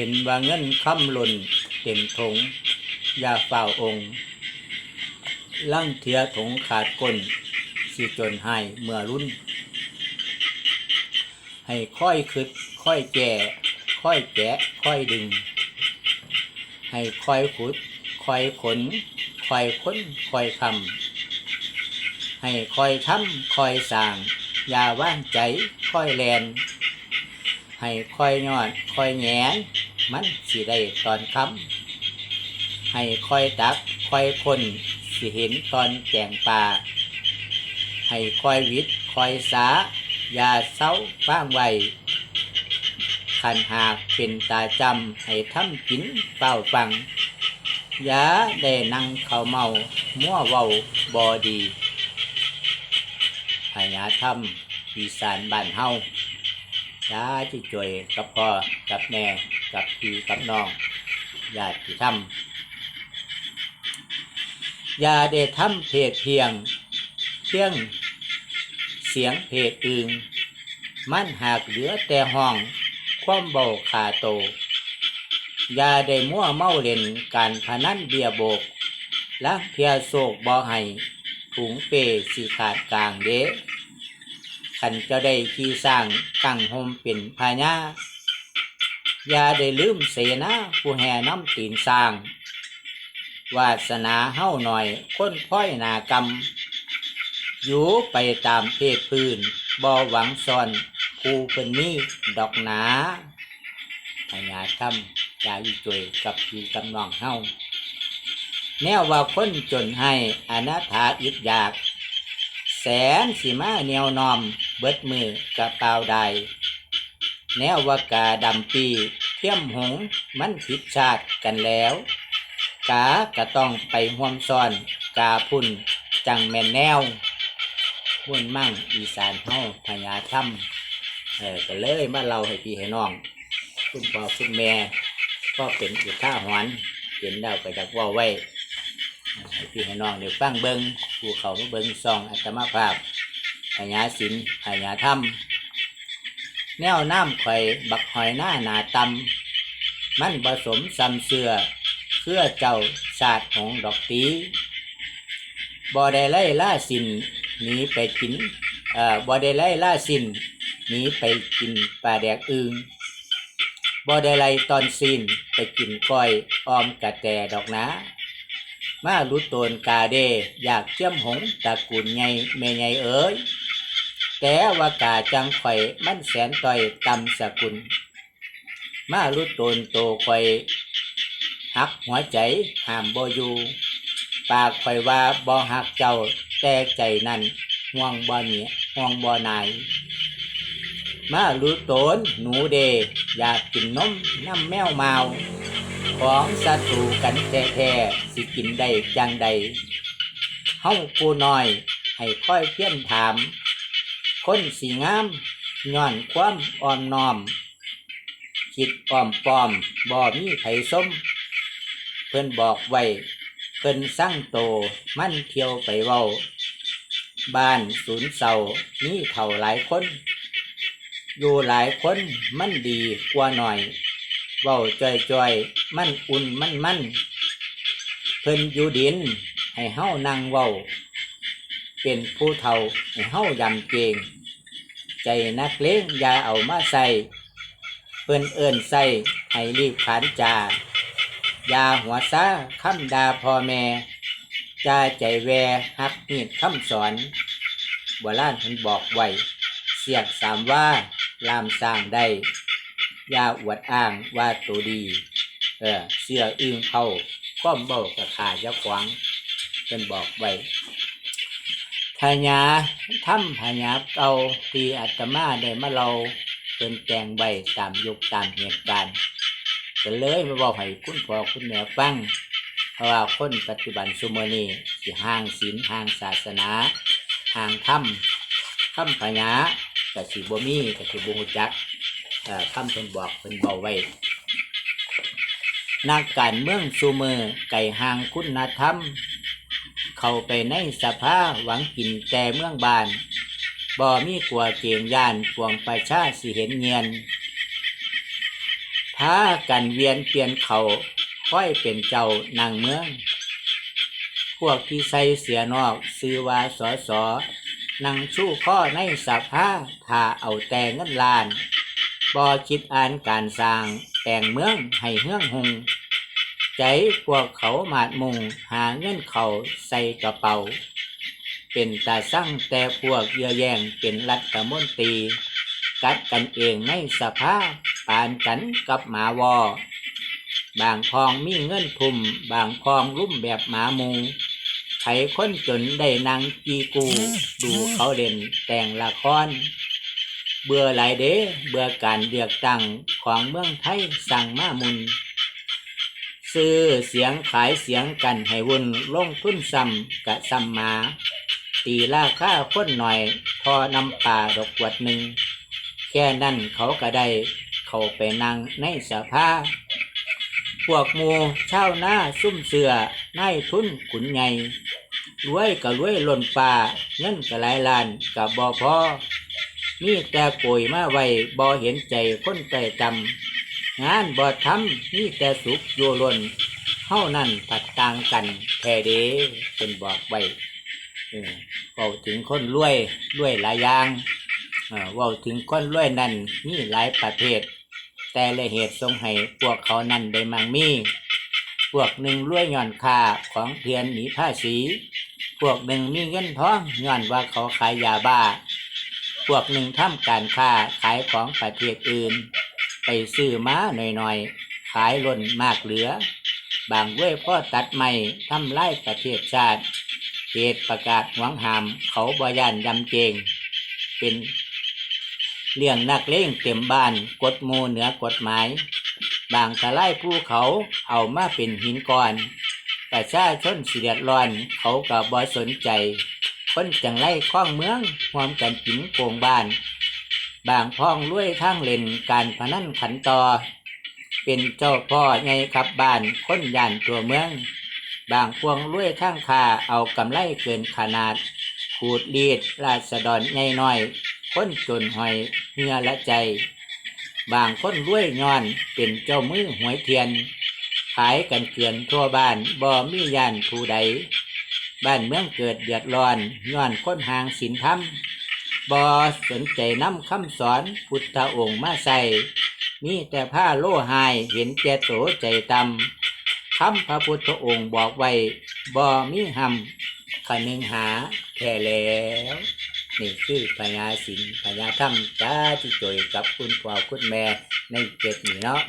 เห็นว่าเงินคำหล่นเต็มถงยาฝ้าองค์ ลั่งเทียถงขาดก้นสิจนให้เมื่อรุ่น ให้ค่อยคึดค่อยแก่ ค่อยแกะค่อยดึง ให้ค่อยขุด ค่อยขน ค่อยค้น ค่อยคำให้ค่อยทำค่อยสางอย่าว่างใจค่อยแลนให้ค่อยยอดค่อยแหงน มันสิได้ตอนคำให้คอยตักคอยคนสิเห็นตอนแกงปลาให้คอยวิทย์คอยสา อย่าเศร้าฟ้างไวขันหากเป็นตาจำให้ทำกินเฝ้าฟังอย่าได้นั่งเขาเมา มั่วเว้าบอดีพญาธรรมอีสานบ้านเฮาอย่าที่จ่วยกับพ่อกับแม่ กับพี่กับน้องญาติธรรมอย่าได้ทำเพศเพียงเพียง เสียงเพศอึงมันหากเหลือแต่ห้อง ความเบาขาโต อย่าได้มั่วเมาเล่นการพนันเบียโบกลักเทียโศกบ่ให้ถุงเปสีขาดกลางเดะขันจะได้ขี่สร้างตั้งโฮมเป็นพญา อย่าได้ลืมเสนาผู้แห่น้ำตีนสร้าง วาสนาเฮ้าหน่อยค้นพ้อยนากรรม อยู่ไปตามเพศพื้นบ่หวังซ่อนผู้เพิ่นนี้ดอกหนาพญาธรรมจาอีจวยกับพี่กำนองเฮ้าแนวว่าคนจนให้อนาถาอิดอยาก แสนสิมาแนวนอม เบิดมือกระเป๋าใด แนวว่ากาดำปีเทียมหงมันผิดชาติกันแล้ว กาก็ต้องไปห่วมซ้อน กาพุ่นจังแม่นแนวม่วนมั่งอีสานเฮาพญาถ้ำเออก็เลยมาเล่าให้พี่ให้น้องคุณพ่อคุณแม่ก็เป็นอุท่าหอนเห็นดาวก็จะเว่าไว้ให้พี่ให้น้องเดี๋ยวฟังเบิงผู้เขามาเบิงซองอัตมาภาพพญาศิลพญาถ้ำ แนวน้ำไข่อยบักหอยหน้าหนาตำมันผสมซำเสือเพื่อเจ้าชาสติของดอกตีบ่ได้ไล่ล่าสินหนีไปกินเอ่อบ่ได้ไล่ล่าสินหนีไปกินปลาแดกอึงบ่ได้ไล่ตอนสินไปกินก้อยออมกะแตดอกนะมาลุโตนกาเดอยากเจียมหงตระกูลไงแม่ไงเอ๋ย แต่ว่ากาจังข่อยมันแสนต่อยตำสกุล มาลุโตนโตข่อย หักหัวใจห้ามบ่อยู่ ปากข่อยว่าบ่หักเจ้าแต่ใจนั้นห่วงบ่เหนียห่วงบ่นาย มารู้ตนหนูเด อยากกินนมน้ำแมวเมาของศัตรูกันแท้ๆสิกินได้จังใดเฮาผู้น้อย ให้ค่อยเพี้ยนถาม คนสีงามย้อนความอ่อนน้อมคิดปลอมปลอมบ่มีไผส้ม เพิ่นบอกไว้เพิ่นสร้างโตมั่นเที่ยวไปเว้า บ้านศูนย์เสามีเท่าหลายคน อยู่หลายคนมันดีกว่าหน่อยเว้าจ้อยๆมันอุ่นมันมันเพิ่นอยู่ดินให้เฮานั่งเว้า เป็นผู้เฒ่าให้เฮายำเกง ใจนักเลงอย่าเอามาใส่เพิ่นเอิ้นใส่ให้รีบขานจายาหัวซาคำดาพ่อแม่จาใจแวฮักมีดคำสอนโบราณเพิ่นบอกไว้เสียกสามว่าลามสร้างได้อยาอวดอ้างว่าตัวดี เออเสื้ออึ้งเขาก้อมเบากระขาจะขวางเพิ่นบอกไว้ พญาถ้ำพญาเก่าที่อาตมาได้มาเราเป็นแจงไว้ตามยุคตามเหตุการณ์ก็เลยมาบอกให้คุณพ่อคุณแม่ฟังเพราะว่าคนปัจจุบันซุมอนี้สิห่างศีลห่างศาสนาห่างธรรมคำพญากับสิบ่มีกับสิบ่ฮู้จักเอ่อคำเพิ่นบอกเพิ่นเบาไว้นักการเมืองซุมือไก่ห่างคุณธรรม เข้าไปในสภาหวังกินแต่เมืองบานบ่มีกลัวเกียงยานปวงประชาสิเห็นเงียนพากันเวียนเปลี่ยนเขาค่อยเป็นเจ้านางเมือง พวกที่ใส่เสียนอกซื้อว่าสอสอนั่งชู้ข้อในสภาถ้าเอาแต่เงินลานบ่คิดอ่านการสร้างแต่งเมืองให้เฮืองหง ใจพวกเขาหมาดมุงหาเงินเขาใส่กระเป๋า เป็นตาสั่งแต่พวกเยอแยงเป็นรัฐมนตรี กัดกันเองในสภาปานกันกับหมาวอ บางพองมีเงินทุมบางพองรุ่มแบบหมาหมูไผคนจนได้นางกีกู ดูเขาเล่นแต่งละคร เบื่อหลายเด้เบื่อการเลือกตั้งของเมืองไทยสั่งมามุน ซื้อเสียงขายเสียงกันให้วุ่นลงทุนซ้ำกะซ้ำมา ตีราคาคนหน่อย พอนำป่าดอกกวดหนึ่ง แค่นั้นเขาก็ได้ เขาไปนั่งในสภาพวกมูเช่าหน้าซุ่มเสือนายทุนขุนใหญ่รวยก็รวยหล่นป่าเงินก็หลายล้านกับบอพอมีแต่ป่วยมาไว้บ่เห็นใจคนใจจำ งานบ่ทำมีแต่สุขโยล้นเฮานั่นผัดต่างกันแท้เด้เป็นบอกไว้เออเว้าถึงคนรวยรวยหลายอย่างเออเว้าถึงคนรวยนั่นมีหลายประเภท แต่ละเหตุทรงให้พวกเขานั้นได้มั่งมี พวกหนึ่งรวยย่อนค่าของเทียนหนีภาษีพวกหนึ่งมีเงินทองย้อนว่าเขาขายยาบ้า พวกหนึ่งทำการค้าขายของประเทศอื่น ไปซื้อม้าหน่อยๆ ขายล้นมากเหลือ บางเว้ยพ่อตัดไม้ทำลายประเทศชาติเหตุประกาศหวังหาม เขาบอยานยำเจงเป็นเลี้ยงนักเลงเต็มบ้านกดหมูเหนือกฎหมาย บางทลายภูเขาเอามาเป็นหินก้อนประชาชนสิเดือดร้อนเขาก็บ่สนใจ คนจังไรคล้องเมืองความกันกินโกงบ้าน บางพ้องรวยทางเล่นการพนันขันต่อ เป็นเจ้าพ่อไงขับบ้านค้นยานตัวเมือง บางพวงรวยทางคาเอากำไรเกินขนาด ขูดดีดราษฎรใหญ่น้อยค้นจนหอยเหงื่อละใจ บางคนรวยย้อนเป็นเจ้ามือหวยเทียน ขายกันเกลื่อนทั่วบ้านบ่มียานผู้ใดบ้านเมืองเกิดเดือดร้อนย้อนค้นหางศีลธรรม บ่สนใจนำคำสอนพุทธองค์มาใส่มีแต่ผ้าโลหายเห็นแก่โตใจตำคำพระพุทธองค์บอกไว้บ่มีหำขนึงหาแค่แล้วนี่คือพญาศิลพญาธรรมจ้าที่จอยกับคุณพ่อคุณแม่ในเจ็ดนี่เนาะ